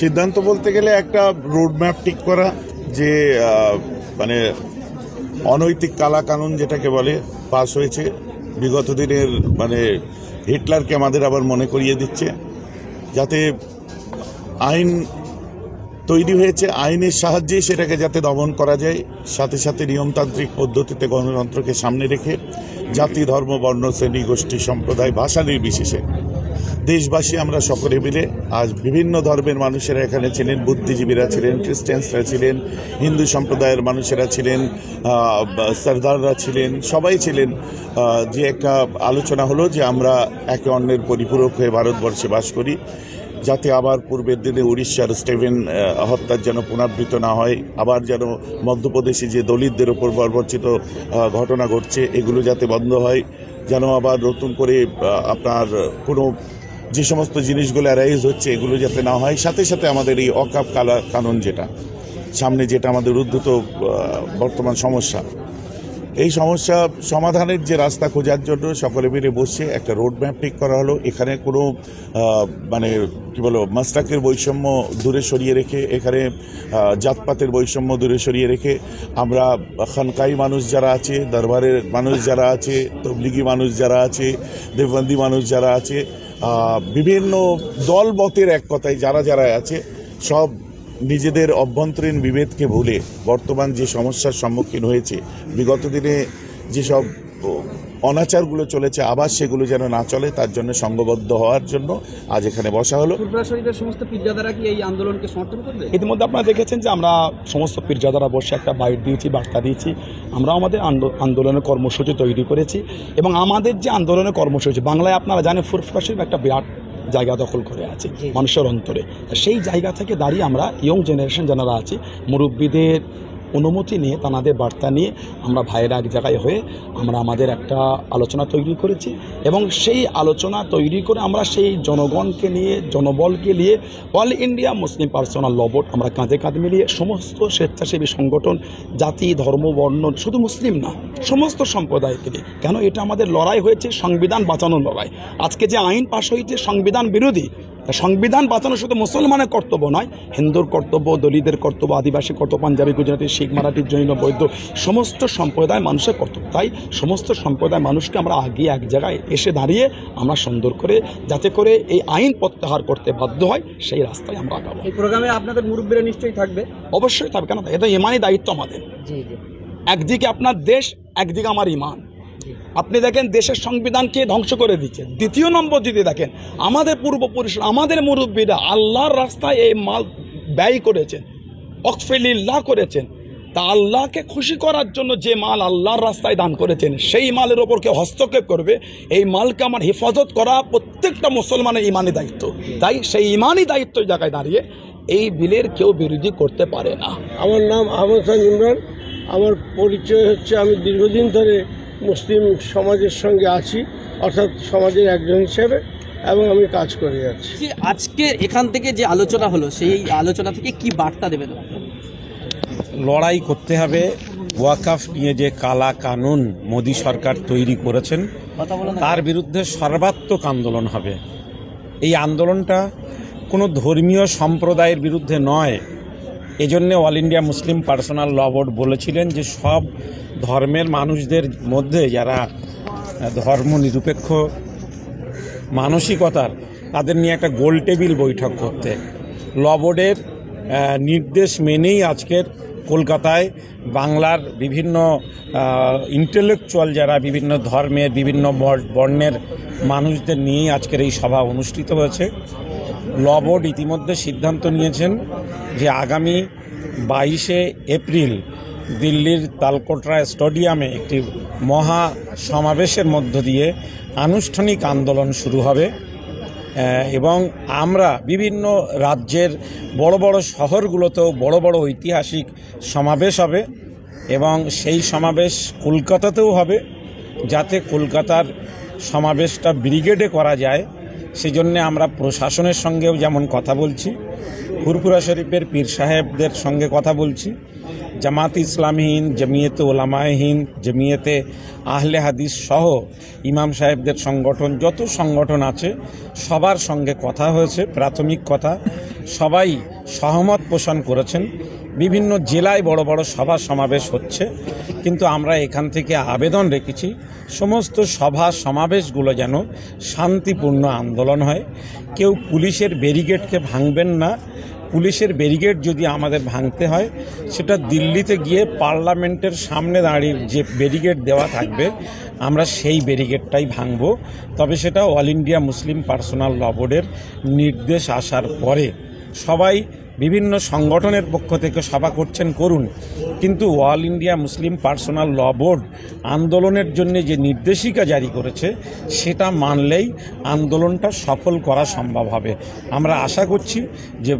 সিদ্ধান্ত বলতে গেলে একটা রোড ম্যাপ ঠিক করা যে মানে অনৈতিক কালা কানুন যেটাকে বলে পাস হয়েছে। বিগত দিনের মানে হিটলারকে আমাদের আবার মনে করিয়ে দিচ্ছে। যাতে আইন তৈরি হয়েছে, আইনের সাহায্যে সেটাকে যাতে দমন করা যায়, সাথে সাথে নিয়মতান্ত্রিক পদ্ধতিতে গণতন্ত্রকে সামনে রেখে জাতি, ধর্ম, বর্ণ, শ্রেণি, গোষ্ঠী, সম্প্রদায়, ভাষা নির্বিশেষে দেশবাসী আমরা সকলে মিলে আজ বিভিন্ন ধর্মের মানুষেরা এখানে ছিলেন, বুদ্ধিজীবীরা ছিলেন, খ্রিস্টানসরা ছিলেন, হিন্দু সম্প্রদায়ের মানুষেরা ছিলেন সর্দাররা ছিলেন, সবাই ছিলেন। যে একটা আলোচনা হলো যে আমরা একে অন্যের পরিপূরক হয়ে ভারতবর্ষে বাস করি, যাতে আবার পূর্বের দিনে উড়িষ্যার স্টেভেন হত্যার যেন পুনরাবৃত্ত না হয়, আবার যেন মধ্যপ্রদেশে যে দলিতদের ওপর বর্বরচিত ঘটনা ঘটছে, এগুলো যাতে বন্ধ হয়, যেন আবার নতুন করে আপনার কোনো যে সমস্ত জিনিসগুলো অ্যারাইজ হচ্ছে, এগুলো যাতে না হয়, সাথে সাথে আমাদের এই অকাপ কালা কানুন যেটা, সামনে যেটা আমাদের উদ্ধত বর্তমান সমস্যা। এই সমস্যা সমাধানের যে রাস্তা খোঁজার জন্য সকলে মিলে বসে একটা রোড ম্যাপ ঠিক করা হলো। এখানে কোনো মানে কি বলো মাস্টাকের বৈষম্য দূরে সরিয়ে রেখে, এখানে জাতপাতের বৈষম্য দূরে সরিয়ে রেখে আমরা খানকাই মানুষ যারা আছে, দরবারের মানুষ যারা আছে, তবলিগি মানুষ যারা আছে দেববন্দি মানুষ যারা আছে বিভিন্ন দলবতের এক কথায় যারা যারা আছে, সব নিজেদের অভ্যন্তরীণ বিভেদকে ভুলে বর্তমান যে সমস্যার সম্মুখীন হয়েছে, বিগত দিনে যেসব অনাচারগুলো চলেছে আবার সেগুলো যেন না চলে তার জন্য সংঘবদ্ধ হওয়ার জন্য আজ এখানে বসা হলো। সমস্ত পীরজাদারা কি এই আন্দোলনকে সমর্থন করবে? ইতিমধ্যে আপনারা দেখেছেন যে আমরা সমস্ত পীরজাদারা বসে একটা বাইট দিয়েছি বার্তা দিয়েছি। আমরা আমাদের আন্দো- আন্দোলনের কর্মসূচি তৈরি করেছি এবং আমাদের যে আন্দোলনের কর্মসূচি বাংলায় আপনারা জানেন ফুরফুরা শরীফ একটা বিরাট জায়গা দখল করে আছে মানুষের অন্তরে। সেই জায়গা থেকে দাঁড়িয়ে আমরা ইয়ং জেনারেশন যারা আছে মুরব্বীদের অনুমতি নিয়ে তানাদের বার্তা নিয়ে আমরা ভাইয়েরা এক জায়গায় হয়ে আমরা আমাদের একটা আলোচনা তৈরি করেছি এবং সেই আলোচনা তৈরি করে আমরা সেই জনগণকে নিয়ে, জনবলকে নিয়ে all India Muslim personal law board আমরা কাঁধে কাঁধ মিলিয়ে সমস্ত স্বেচ্ছাসেবী সংগঠন, জাতি, ধর্ম, বর্ণ, শুধু মুসলিম না, সমস্ত সম্প্রদায়কে নিয়ে। কেন এটা আমাদের লড়াই হয়েছে সংবিধান বাঁচানোর লড়াই। আজকে যে আইন পাশ হয়েছে সংবিধান বিরোধী সংবিধান বাঁচানো শুধু মুসলমানের কর্তব্য নয় হিন্দুর কর্তব্য দলিতদের কর্তব্য আদিবাসী কর্তব্য পাঞ্জাবি গুজরাটি শিখ মারাঠি জৈন বৈদ্য সমস্ত সম্প্রদায় মানুষের কর্তব্য। তাই সমস্ত সম্প্রদায় মানুষকে আমরা আগে এক জায়গায় এসে দাঁড়িয়ে আমরা সুন্দর করে যাতে করে এই আইন প্রত্যাহার করতে বাধ্য হয় সেই রাস্তায় আমরা আগাবো। এই প্রোগ্রামে আপনাদের মুরব্বীরা নিশ্চয়ই থাকবে? অবশ্যই থাকবে কেন? এটা ইমানই দায়িত্ব আমাদের। একদিকে আপনার দেশ একদিকে আমার ইমান। আপনি দেখেন দেশের সংবিধানকে ধ্বংস করে দিচ্ছে। দ্বিতীয় নম্বর যদি দেখেন, আমাদের পূর্বপুরুষ আমাদের মুরব্বীরা আল্লাহর রাস্তায় এই মাল ব্যয় করেছেন, অকফেলিল্লাহ করেছেন। তা আল্লাহকে খুশি করার জন্য যে মাল আল্লাহর রাস্তায় দান করেছেন, সেই মালের ওপর কেউ হস্তক্ষেপ করবে, এই মালকে আমার হেফাজত করা প্রত্যেকটা মুসলমানের ইমানি দায়িত্ব। তাই সেই ইমানি দায়িত্ব জায়গায় দাঁড়িয়ে এই বিলের কেউ বিরোধী করতে পারে না। আমার নাম আহমদ খান ইমরান। আমার পরিচয় হচ্ছে, আমি দীর্ঘদিন ধরে মুসলিম সমাজের সঙ্গে আছি অর্থাৎ সমাজের একজন হিসেবে এবং আমি কাজ করে যাচ্ছি। আজকে এখান থেকে যে আলোচনা হলো সেই আলোচনা থেকে কি বার্তা দেবেন? লড়াই করতে হবে ওয়াকাফ নিয়ে যে কালা কানুন মোদী সরকার তৈরি করেছেন তার বিরুদ্ধে সর্বাত্মক আন্দোলন হবে। এই আন্দোলনটা কোনো ধর্মীয় সম্প্রদায়ের বিরুদ্ধে নয় এজন্য all India Muslim personal law board বলেছিলেন যে সব ধর্মের মানুষদের মধ্যে যারা ধর্ম নিরপেক্ষ মানসিকতার, তাদের নিয়ে একটা গোল টেবিল বৈঠক করতে। ল বোর্ডের নির্দেশ মেনেই আজকের কলকাতায় বাংলার বিভিন্ন ইন্টেলেকচুয়াল যারা বিভিন্ন ধর্মের, বিভিন্ন বর্ণের মানুষদের নিয়েই আজকের এই সভা অনুষ্ঠিত হয়েছে। ল বোর্ড ইতিমধ্যে সিদ্ধান্ত নিয়েছেন যে আগামী বাইশে এপ্রিল দিল্লির তালকোটরা স্টেডিয়ামে একটি মহা সমাবেশের মধ্য দিয়ে আনুষ্ঠানিক আন্দোলন শুরু হবে। এবং আমরা বিভিন্ন রাজ্যের বড় বড় শহরগুলোতেও বড় বড় ঐতিহাসিক সমাবেশ হবে এবং সেই সমাবেশ কলকাতাতেও হবে যাতে কলকাতার সমাবেশটা ব্রিগেডে করা যায়। সেই জন্যে আমরা প্রশাসনের সঙ্গেও যেমন কথা বলছি, ফুরফুরা শরীফের পীর সাহেবদের সঙ্গে কথা বলছি, জামাত ইসলামহীন, জমিয়েতে ওলামায়হীন জমিয়তে আহলে হাদিস সহ ইমাম সাহেবদের সংগঠন, যত সংগঠন আছে, সবার সঙ্গে কথা হয়েছে, প্রাথমিক কথা, সবাই সহমত পোষণ করেছেন। বিভিন্ন জেলায় বড় বড় সভা সমাবেশ হচ্ছে, কিন্তু আমরা এখান থেকে আবেদন রেখেছি, সমস্ত সভা সমাবেশগুলো যেন শান্তিপূর্ণ আন্দোলন হয়। কেউ পুলিশের ব্যারিগেডকে ভাঙবেন না। পুলিশের ব্যারিগেড যদি আমাদের ভাঙতে হয়, সেটা দিল্লিতে গিয়ে পার্লামেন্টের সামনে দাঁড়িয়ে যে ব্যারিগেড দেওয়া থাকবে, আমরা সেই ব্যারিগেডটাই ভাঙব। তবে সেটা all India Muslim personal law বোর্ডের নির্দেশ আসার পরে সবাই বিভিন্ন সংগঠনের পক্ষ থেকে সভা করছেন করুন কিন্তু all India Muslim personal law board আন্দোলনের জন্য যে নির্দেশিকা জারি করেছে, সেটা মানলেই আন্দোলনটা সফল করা সম্ভব হবে। আমরা আশা করছি যে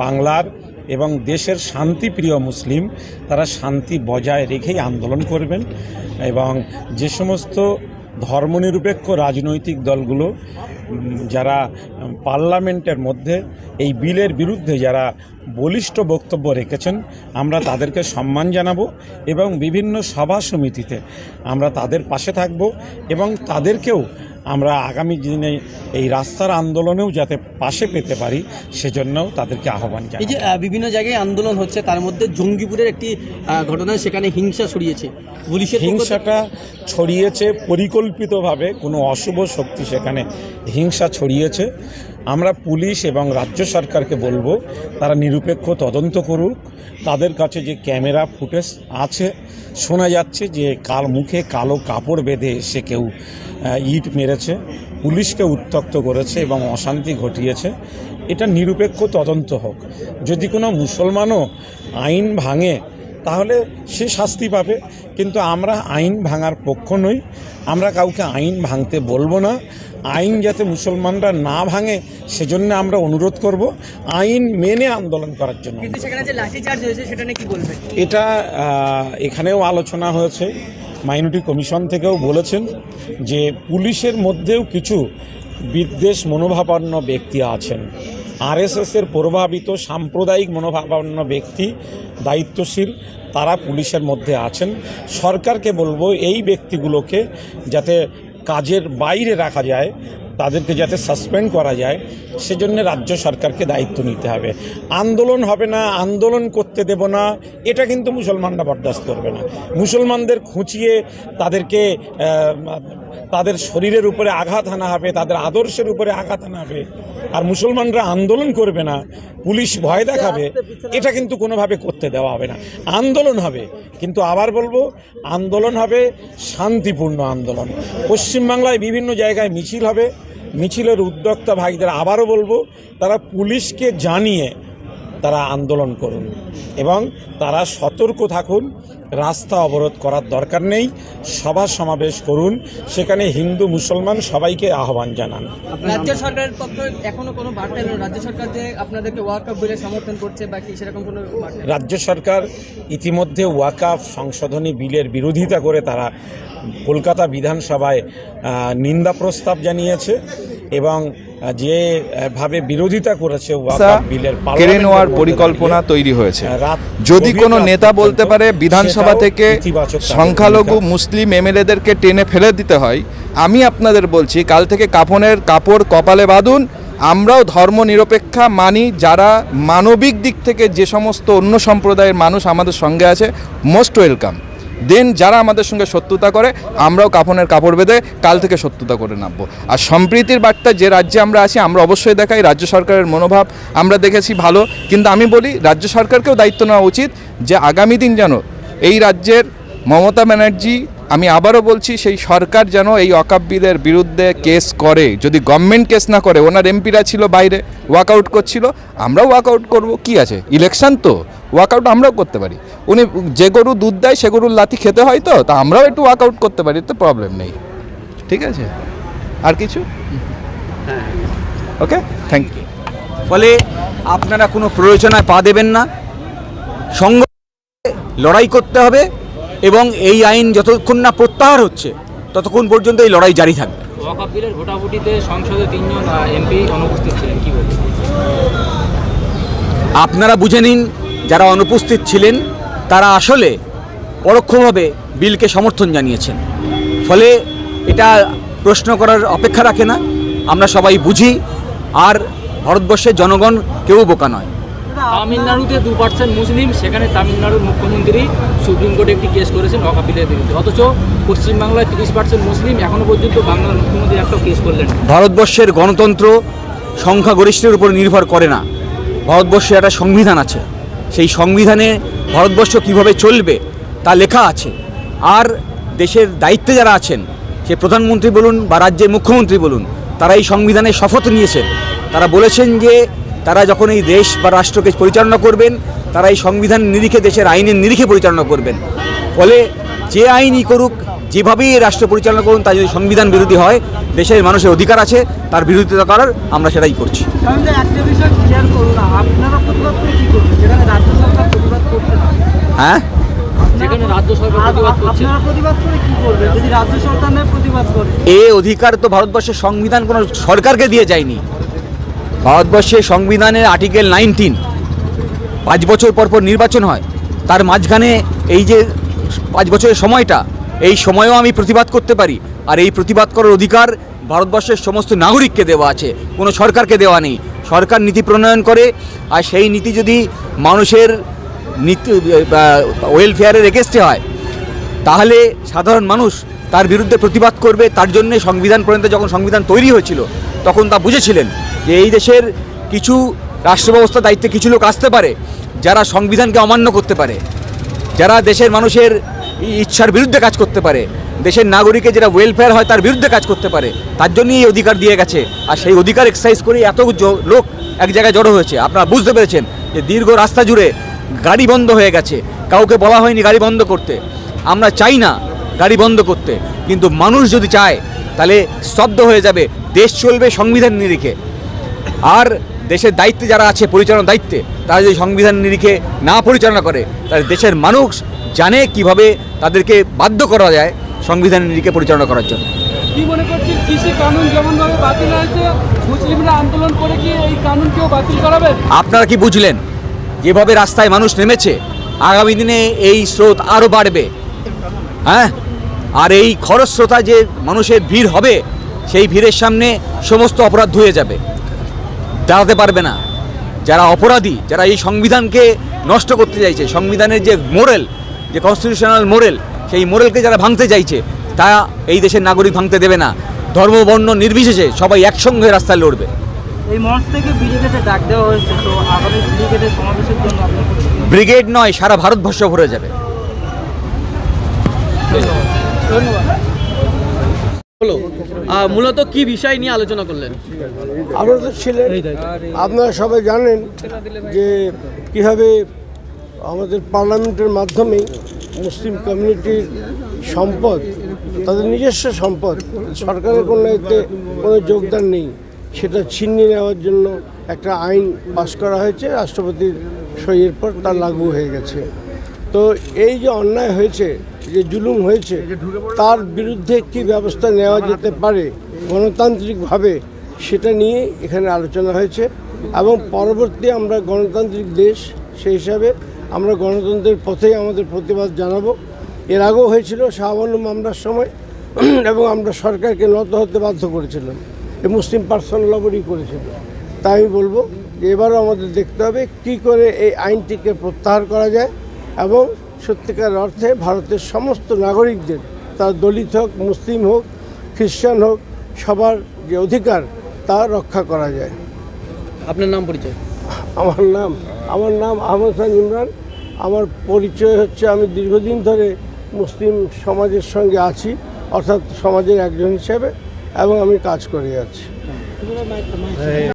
বাংলার এবং দেশের শান্তিপ্রিয় মুসলিম তারা শান্তি বজায় রেখেই আন্দোলন করবেন এবং যে সমস্ত ধর্মনিরপেক্ষ রাজনৈতিক দলগুলো যারা পার্লামেন্টের মধ্যে এই বিলের বিরুদ্ধে যারা বলিষ্ঠ বক্তব্য রেখেছেন, আমরা তাদেরকে সম্মান জানাব এবং বিভিন্ন সভা সমিতিতে আমরা তাদের পাশে থাকব এবং তাদেরকেও আমরা আগামী দিনে এই রাস্তার আন্দোলনেও যাতে পাশে পেতে পারি সেজন্যও তাদেরকে আহ্বান এই জানাই যে বিভিন্ন জায়গায় আন্দোলন হচ্ছে তার মধ্যে জঙ্গিপুরের একটি ঘটনা ঘটনায় সেখানে হিংসা ছড়িয়েছে। পুলিশের হিংসাটা ছড়িয়েছে পরিকল্পিতভাবে কোনো অশুভ শক্তি সেখানে হিংসা ছড়িয়েছে। আমরা পুলিশ এবং রাজ্য সরকারকে বলব, তারা নিরপেক্ষ তদন্ত করুক। তাদের কাছে যে ক্যামেরা ফুটেজ আছে, শোনা যাচ্ছে যে কাল মুখে কালো কাপড় বেঁধে এসে কেউ ইট মেরেছে। পুলিশকে উত্তক্ত করেছে এবং অশান্তি ঘটিয়েছে। এটা নিরপেক্ষ তদন্ত হোক। যদি কোনো মুসলমানও আইন ভাঙে তাহলে সে শাস্তি পাবে। কিন্তু আমরা আইন ভাঙার পক্ষ নই। আমরা কাউকে আইন ভাঙতে বলব না। আইন যাতে মুসলমানরা না ভাঙে সেজন্য আমরা অনুরোধ করব। আইন মেনে আন্দোলন করার জন্য কিন্তু সেখানে যে লাঠিচার্জ হয়েছে সেটা নিয়ে কি বলবেন এটা এখানেও আলোচনা হয়েছে। মাইনরিটি কমিশন থেকেও বলেছেন যে পুলিশের মধ্যেও কিছু বিদ্বেষ মনোভাবাপন্ন ব্যক্তি আছেন। আরএসএসের প্রভাবিত সাম্প্রদায়িক মনোভাবাপন্ন ব্যক্তি, দায়িত্বশীল, তারা পুলিশের মধ্যে আছেন। সরকারকে বলব এই ব্যক্তিগুলোকে যাতে কাজের বাইরে রাখা যায় তাদেরকে যাতে সাসপেন্ড করা যায়, সেজন্য রাজ্য সরকারকে দায়িত্ব নিতে হবে। আন্দোলন হবে না, আন্দোলন করতে দেব না, এটা কিন্তু মুসলমানরা বরদাস্ত করবে না। মুসলমানদের খুঁচিয়ে তাদেরকে তাদের শরীরের উপরে আঘাত আনা হবে, তাদের আদর্শের উপরে আঘাত আনা হবে। আর মুসলমানরা আন্দোলন করবে না, পুলিশ ভয় দেখাবে, এটা কিন্তু কোনোভাবে করতে দেওয়া হবে না। আন্দোলন হবে, কিন্তু আবার বলব, আন্দোলন হবে শান্তিপূর্ণ আন্দোলন। পশ্চিমবাংলায় বিভিন্ন জায়গায় মিছিল হবে মিছিলের উদ্যোক্তা ভাইদের আবারও বলব তারা পুলিশকে জানিয়ে তারা আন্দোলন করুন এবং তারা সতর্ক থাকুন রাস্তা অবরোধ করার দরকার নেই সভা সমাবেশ করুন সেখানে হিন্দু মুসলমান সবাইকে আহ্বান জানান রাজ্য সরকারের পক্ষ এখনও কোনো বার্তা। রাজ্য সরকার যে আপনাদেরকে ওয়ার্ক আপ বিলে সমর্থন করছে বা কি সেরকম কোনো? রাজ্য সরকার ইতিমধ্যে ওয়াকাফ সংশোধনী বিলের বিরোধিতা করে তারা কলকাতা বিধানসভায় নিন্দা প্রস্তাব জানিয়েছে এবং আহ, যে ভাবে বিরোধিতা করেছে বিলের কেড়ে নেওয়ার পরিকল্পনা তৈরি হয়েছে যদি কোনো নেতা বলতে পারে বিধানসভা থেকে সংখ্যালঘু। মুসলিম এমএলএদেরকে টেনে ফেলে দিতে হয় আমি আপনাদের বলছি কাল থেকে কাফনের কাপড় কপালে বাঁধুন আমরাও ধর্ম নিরপেক্ষা মানি যারা মানবিক দিক থেকে যে সমস্ত অন্য সম্প্রদায়ের মানুষ আমাদের সঙ্গে আছে মোস্ট ওয়েলকাম দেন যারা আমাদের সঙ্গে শত্রুতা করে, আমরাও কাফনের কাপড় বেঁধে কাল থেকে শত্রুতা করে নামবো। আর সম্প্রীতির বার্তা যে রাজ্যে আমরা আছি, আমরা অবশ্যই দেখাই রাজ্য সরকারের মনোভাব। আমরা দেখেছি ভালো, কিন্তু আমি বলি রাজ্য সরকারকেও দায়িত্ব নেওয়া উচিত যে আগামী দিন যেন এই রাজ্যের মমতা ব্যানার্জি, আমি আবারও বলছি, সেই সরকার যেন এই অকাব্যদের বিরুদ্ধে কেস করে। যদি গভর্নমেন্ট কেস না করে, ওনার এমপিরা ছিল বাইরে ওয়াকআউট করছিল, আমরাও ওয়াকআউট করব। কি আছে? ইলেকশন তো। ওয়াকআউট আমরাও করতে পারি। উনি যে গরু দুধ দেয় সে গরুর লাথি খেতে হয় তো তা আমরাও একটু ওয়ার্কআউট করতে পারি তো প্রবলেম নেই। ঠিক আছে? আর কিছু? ওকে থ্যাংক ইউ ফলে আপনারা কোনো প্ররোচনায় পা দেবেন না। সঙ্গ লড়াই করতে হবে এবং এই আইন যতক্ষণ না প্রত্যাহার হচ্ছে ততক্ষণ পর্যন্ত এই লড়াই জারি থাকবে। ওয়াকআপ ভোটাভুটিতে সংসদে তিনজন এমপি অনুপস্থিত ছিলেন কি বলবেন? আপনারা বুঝে নিন যারা অনুপস্থিত ছিলেন তারা আসলে পরোক্ষভাবে বিলকে সমর্থন জানিয়েছেন। ফলে এটা প্রশ্ন করার অপেক্ষা রাখে না। আমরা সবাই বুঝি আর ভারতবর্ষের জনগণ কেউ বোকা নয়। তামিলনাড়ুতে দু পার্সেন্ট মুসলিম সেখানে তামিলনাড়ুর মুখ্যমন্ত্রী সুপ্রিম কোর্টে একটি কেস করেছেন ওয়াকা বিলের বিরুদ্ধে। অথচ পশ্চিমবাংলায় তিরিশ পার্সেন্ট মুসলিম এখনও পর্যন্ত বাংলার মুখ্যমন্ত্রী একটা কেস করলেন ভারতবর্ষের গণতন্ত্র সংখ্যাগরিষ্ঠের উপর নির্ভর করে না। ভারতবর্ষে একটা সংবিধান আছে। সেই সংবিধানে ভারতবর্ষ কীভাবে চলবে তা লেখা আছে। আর দেশের দায়িত্বে যারা আছেন, সে প্রধানমন্ত্রী বলুন বা রাজ্যের মুখ্যমন্ত্রী বলুন, তারা এই সংবিধানে শপথ নিয়েছেন। তারা বলেছেন যে তারা যখন এই দেশ বা রাষ্ট্রকে পরিচালনা করবেন, তারা এই সংবিধান নিরিখে, দেশের আইনের নিরিখে পরিচালনা করবেন। ফলে যে আইনই করুক, যেভাবেই রাষ্ট্র পরিচালনা করুন তা যদি সংবিধান বিরোধী হয়, দেশের মানুষের অধিকার আছে, তার বিরোধিতা করার আমরা সেটাই করছি। হ্যাঁ? যেখানে রাজ্য সরকার প্রতিবাদ করছে। আপনারা প্রতিবাদ করে কি করবেন যদি রাজ্য সরকার নয় প্রতিবাদ করে? এ অধিকার তো ভারতবর্ষের সংবিধান কোনো সরকারকে দিয়ে যায়নি। ভারতবর্ষের সংবিধানের আর্টিকেল নাইনটিন পাঁচ বছর পর পর নির্বাচন হয়। তার মাঝখানে এই যে পাঁচ বছরের সময়টা এই সময়েও আমি প্রতিবাদ করতে পারি। আর এই প্রতিবাদ করার অধিকার ভারতবর্ষের সমস্ত নাগরিককে দেওয়া আছে। কোনো সরকারকে দেওয়া নেই। সরকার নীতি প্রণয়ন করে, আর সেই নীতি যদি মানুষের নীতি ওয়েলফেয়ারের এগেস্টে হয়, তাহলে সাধারণ মানুষ তার বিরুদ্ধে প্রতিবাদ করবে। তার জন্য সংবিধান পর্যন্ত যখন সংবিধান তৈরি হয়েছিল, তখন তা বুঝেছিলেন যে এই দেশের কিছু রাষ্ট্র ব্যবস্থা দায়িত্বে কিছু লোক আসতে পারে, যারা সংবিধানকে অমান্য করতে পারে, যারা দেশের মানুষের ইচ্ছার বিরুদ্ধে কাজ করতে পারে। দেশের নাগরিকের যেটা ওয়েলফেয়ার হয় তার বিরুদ্ধে কাজ করতে পারে, তার জন্যই এই অধিকার দিয়ে গেছে। আর সেই অধিকার এক্সারসাইজ করেই এত লোক এক জায়গায় জড়ো হয়েছে। আপনারা বুঝতে পেরেছেন যে দীর্ঘ রাস্তা জুড়ে গাড়ি বন্ধ হয়ে গেছে। কাউকে বলা হয়নি গাড়ি বন্ধ করতে। আমরা চাই না গাড়ি বন্ধ করতে। কিন্তু মানুষ যদি চায়, তাহলে স্তব্ধ হয়ে যাবে। দেশ চলবে সংবিধান নিরিখে। আর দেশের দায়িত্বে যারা আছে, পরিচালনার দায়িত্বে, তারা যদি সংবিধান নিরিখে না পরিচালনা করে, তাহলে দেশের মানুষ জানে কীভাবে তাদেরকে বাধ্য করা যায়। সংবিধান নিরিখে পরিচালনা করার জন্য। কি মনে করছেন কৃষি কানুন যেমন ভাবে বাতিল হয়েছে মুসলিমরা আন্দোলন করে কি এই বাতিল করাবেন আপনারা কি বুঝলেন যেভাবে রাস্তায় মানুষ নেমেছে আগামী দিনে এই স্রোত আরও বাড়বে? হ্যাঁ? আর এই খরস্রোতা যে মানুষের ভিড় হবে সেই ভিড়ের সামনে সমস্ত অপরাধ ধুয়ে যাবে। দাঁড়াতে পারবে না। যারা অপরাধী যারা এই সংবিধানকে নষ্ট করতে চাইছে সংবিধানের যে মোরেল যে কনস্টিটিউশনাল মোরেল সেই মোরেলকে যারা ভাঙতে চাইছে তা এই দেশের নাগরিক ভাঙতে দেবে না। ধর্ম বর্ণ নির্বিশেষে সবাই একসঙ্গে রাস্তায় লড়বে। এই মঞ্চ থেকে ব্রিগেডে ডাক দেওয়া হয়েছে তো আগামী ব্রিগেডের সমাবেশের জন্য ব্রিগেড নয় সারা ভারতবর্ষ ভরে যাবে। হলো মূলত কি বিষয় নিয়ে আলোচনা করলেন? আপনারা তো ছিলেন। আপনারা সবাই জানেন যে কীভাবে আমাদের পার্লামেন্টের মাধ্যমে মুসলিম কমিউনিটির সম্পদ, তাদের নিজস্ব সম্পদ, সরকারের কোনো এতে কোনো যোগদান নেই, সেটা ছিনিয়ে নেওয়ার জন্য একটা আইন পাশ করা হয়েছে, রাষ্ট্রপতির সইয়ের পর তা লাগু হয়ে গেছে। তো এই যে অন্যায় হয়েছে যে জুলুম হয়েছে, তার বিরুদ্ধে কি ব্যবস্থা নেওয়া যেতে পারে গণতান্ত্রিকভাবে, সেটা নিয়ে এখানে আলোচনা হয়েছে এবং পরবর্তী আমরা গণতান্ত্রিক দেশ সেই হিসাবে আমরা গণতন্ত্রের পথেই আমাদের প্রতিবাদ জানাব। এর আগেও হয়েছিল শাহবানু মামলার সময় এবং আমরা সরকারকে নত হতে বাধ্য করেছিলাম। এই মুসলিম পার্সন লবরই করেছিল। তাই আমি বলব যে এবারও আমাদের দেখতে হবে কি করে এই আইনটিকে প্রত্যাহার করা যায় এবং সত্যিকার অর্থে ভারতের সমস্ত নাগরিকদের তার দলিত হোক মুসলিম হোক খ্রিস্টান হোক সবার যে অধিকার তা রক্ষা করা যায়। আপনার নাম পরিচয়? আমার নাম আমার নাম আহমদ খান ইমরান। আমার পরিচয় হচ্ছে, আমি দীর্ঘদিন ধরে মুসলিম সমাজের সঙ্গে আছি, অর্থাৎ সমাজের একজন হিসেবে, এবং আমি কাজ করে যাচ্ছি